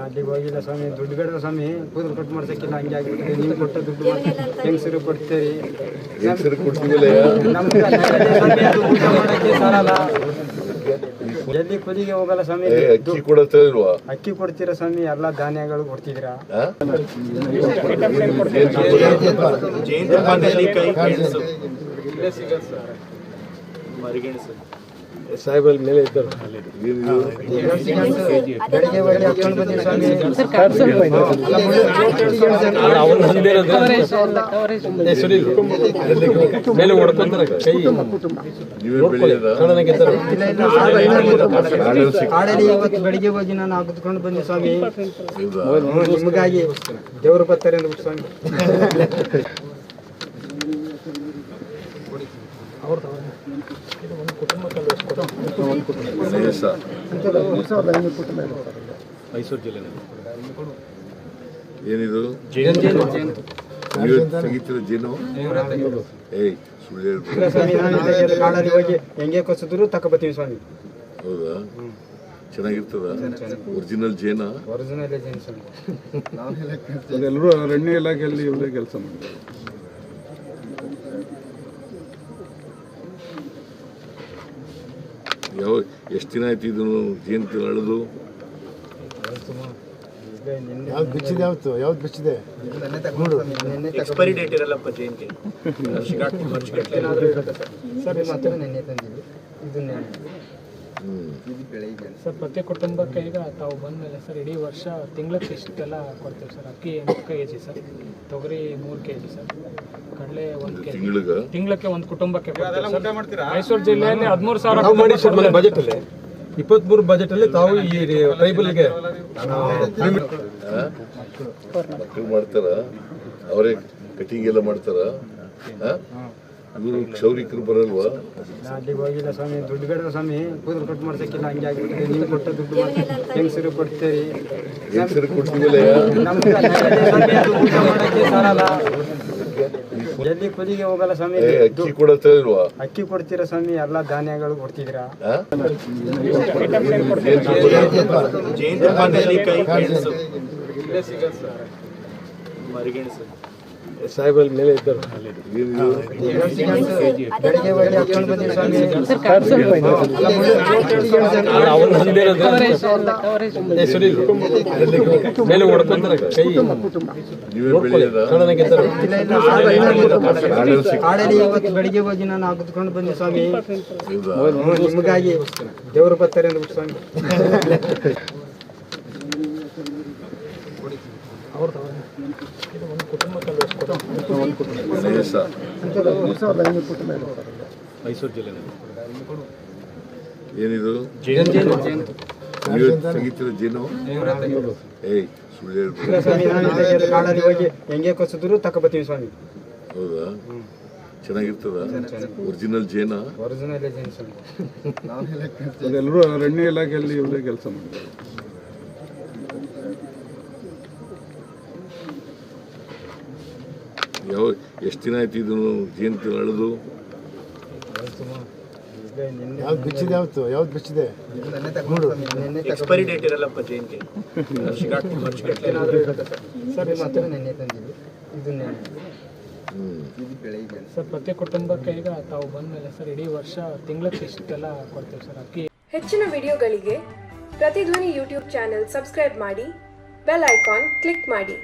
ಅಲ್ಲಿಗೆ ಹೋಗಿಲ್ಲ ಸ್ವಾಮಿ ದುಡ್ಡು ಬೇಡ ಸ್ವಾಮಿ ಕೂದಲು ಕಟ್ ಮಾಡ್ಸಕ್ಕಿಲ್ಲ ಹಂಗೆ ಆಗಿಬಿಟ್ಟಿದೆ. ನೀವು ಕೊಟ್ಟ ದುಡ್ಡು ಹೆಂಗಸರು ಕೊಡ್ತೀರಿ? ಎಲ್ಲಿ ಕುದಿಗೆ ಹೋಗಲ್ಲ ಸ್ವಾಮಿ? ಅಕ್ಕಿ ಕೊಡ್ತೀರ ಅಕ್ಕಿ ಕೊಡ್ತೀರಾ ಸ್ವಾಮಿ? ಎಲ್ಲ ಧಾನ್ಯಗಳು ಕೊಡ್ತಿದ್ದೀರಾ? ಸಾಹೇಬಲ್ ಮೇಲೆ ಇದ್ದರು ಮೇಲೆ ಹೊಡ್ಕೊಂತಾರೆ ಕೈ ಇವತ್ತು ಬೆಳಿಗ್ಗೆ ಹೋಗಿ ನಾನು ಹಾಕಿದ್ಕೊಂಡು ಬಂದೆ ಸ್ವಾಮಿ ನಿಮಗಾಗಿ ದೇವರು ಬರ್ತಾರೆ ಅಂದ್ಬಿಟ್ಟು ಸ್ವಾಮಿ ಲೇಸ. ಮೈಸೂರು ಜಿಲ್ಲೆ ಏನಿದು? ತೆಗಿತೀರ ಜೇನು? ಏಯ್ ಸುಳ್ಳು ಹೋಗಿ ಹೆಂಗೆ ಕೊಸಿದ್ರು ತಕೊಬತ್ತೀವಿ ಸ್ವಾಮಿ. ಹೌದಾ ಚೆನ್ನಾಗಿರ್ತದ ಒರಿಜಿನಲ್ ಜೇನ? ಒರಿಜಿನಲ್ ಅದೆಲ್ಲರೂ ಅರಣ್ಯ ಇಲಾಖೆಯಲ್ಲಿ ಇವರೇ ಕೆಲಸ ಮಾಡ್ತಾರೆ ಯಾವ ಎಷ್ಟು ದಿನ ಆಯ್ತು ಇದನ್ನು ಜಯಂತಿ ನಡೆದು? ಯಾವ್ದು ಬಿಚ್ಚಿದೆ ಯಾವತ್ತು? ಯಾವ್ದು ಬಿಚ್ಚಿದೆ? ಎಕ್ಸ್ಪೈರಿ ಡೇಟ್ ಇರಲ್ಲಪ್ಪ ಸರ್. ಮಾತ್ರ ತಂದಿದ್ವಿ ನಿನ್ನೆ ಸರ್ ಪ್ರತಿ ಕುಟುಂಬಕ್ಕೆ ಈಗ ತಾವು ಬಂದಮೇಲೆ ಸರ್ ಇಡೀ ವರ್ಷ ತಿಂಗ್ಳಕ್ಕೆ ಇಷ್ಟೆಲ್ಲ ಕೊಡ್ತೀವಿ ಸರ್ ಅಕ್ಕಿ ಎಂಟು ಕೆ ಜಿ ಸರ್ ತೊಗರಿ ಮೂರು ಕೆ ಜಿ ಸರ್ ಕಡಲೆ ಒಂದು ಕೆ ಜಿ ತಿಂಗಳಕ್ಕೆ ಒಂದು ಕುಟುಂಬಕ್ಕೆ. ಮೈಸೂರು ಜಿಲ್ಲೆಯಲ್ಲಿ ಹದಿಮೂರು ಸಾವಿರ ಬಜೆಟ್ ಅಲ್ಲಿ ಇಪ್ಪತ್ಮೂರು ಬಜೆಟ್ ಅಲ್ಲಿ ತಾವು ಈ ಟ್ರೈಬಲ್ಗೆ ಮಕ್ಕಳು ಮಾಡ್ತಾರ? ಅವರೇ ಕಟಿಂಗ್ ಎಲ್ಲ ಮಾಡ್ತಾರ? ಇವರು ಕ್ಷೌರಿಕರು ಬರಲ್ವಾ? ಅಲ್ಲಿಗೆ ಹೋಗಿಲ್ಲ ಸ್ವಾಮಿ ದುಡ್ಡು ಬೇಡ ಸ್ವಾಮಿ ಕೂದಲು ಕಟ್ ಮಾಡ್ಸಕ್ಕಿಲ್ಲ ಹಂಗೆ ಆಗಿಬಿಟ್ಟಿದೆ. ನೀವು ಕೊಟ್ಟ ದುಡ್ಡು ಹೆಂಗಸರು ಕೊಡ್ತೀರಿ? ಹೆಂಗಸರು ಕೊಡ್ತೀವಿಲ್ಲ? ಅಲ್ಲೇ ಮಾಡಕ್ಕೆ ಸಾಲಲ್ಲ. ಎಲ್ಲಿ ಕುದಿಗೆ ಹೋಗಲ್ಲ ಸ್ವಾಮಿ? ಅಕ್ಕಿ ಕೊಡತ್ತ ಇಲ್ವಾ ಅಕ್ಕಿ ಕೊಡ್ತೀರಾ ಸ್ವಾಮಿ? ಎಲ್ಲ ಧಾನ್ಯಗಳು ಕೊಡ್ತಿದ್ದೀರಾ? ಮರಿಗೆಣಸು. ಸಾಹೇಬಲ್ ಮೇಲೆ ಇದ್ದರು ಮೇಲೆ ಹೊಡ್ಕೊಂತಾರೆ ಕೈ ಬೆಳಿಗ್ಗೆ ಹೋಗಿ ನಾನು ಹಾಕಿದ್ಕೊಂಡು ಬಂದೆ ಸ್ವಾಮಿ ನಿಮಗಾಗಿ ದೇವರು ಬರ್ತಾರೆ ಅಂದ್ಬಿಟ್ಟು ಸ್ವಾಮಿ ಮೈಸೂರು ಜಿಲ್ಲೆ ಏನಿದು? ತೆಗಿತೀರ ಜೇನು? ಏಯ್ ಸುಳ್ಳು ಕಾಡಲ್ಲಿ ಹೋಗಿ ಹೆಂಗೆ ಕೊಸಿದ್ರು ತಕೊಬತ್ತೀವಿ ಸ್ವಾಮಿ. ಹೌದಾ? ಚೆನ್ನಾಗಿರ್ತದ? ಒರಿಜಿನಲ್ ಜೇನ? ಒರಿಜಿನಲ್ ಅದೆಲ್ಲರೂ ಅರಣ್ಯ ಇಲಾಖೆಯಲ್ಲಿ ಇವರೇ ಕೆಲಸ ಮಾಡ್ತಾರೆ. ಯಾವ ಎಷ್ಟು ದಿನ ಆಯ್ತು ಇದನ್ನು ಜಯಂತಿ ನಡೆದು ಯಾವ್ದು ಬಿಚ್ಚಿದೆ ಯಾವತ್ತು? ಯಾವ್ದು ಬಿಚ್ಚಿದೆ? ನಿನ್ನೆ ಎಕ್ಸ್ಪೈರಿ ಡೇಟ್ ಇರಲ್ಲಪ್ಪ ಇರುತ್ತೆ ಸರ್ ಮಾತ್ರ ನಿನ್ನೆ ತಂದಿದ್ವಿ. ಇದು ಸರ್ ಪ್ರತಿ ಕುಟುಂಬಕ್ಕೆ ಈಗ ತಾವು ಬಂದಮೇಲೆ ಸರ್ ಇಡೀ ವರ್ಷ ತಿಂಗ್ಳಕ್ಕೆ ಇಷ್ಟೆಲ್ಲ ಕೊಡ್ತೀವಿ ಸರ್ ಅಕ್ಕಿ. ಹೆಚ್ಚಿನ ವಿಡಿಯೋಗಳಿಗೆ ಪ್ರತಿಧ್ವನಿ ಯೂಟ್ಯೂಬ್ ಚಾನೆಲ್ ಸಬ್ಸ್ಕ್ರೈಬ್ ಮಾಡಿ ಬೆಲ್ ಐಕಾನ್ ಕ್ಲಿಕ್ ಮಾಡಿ.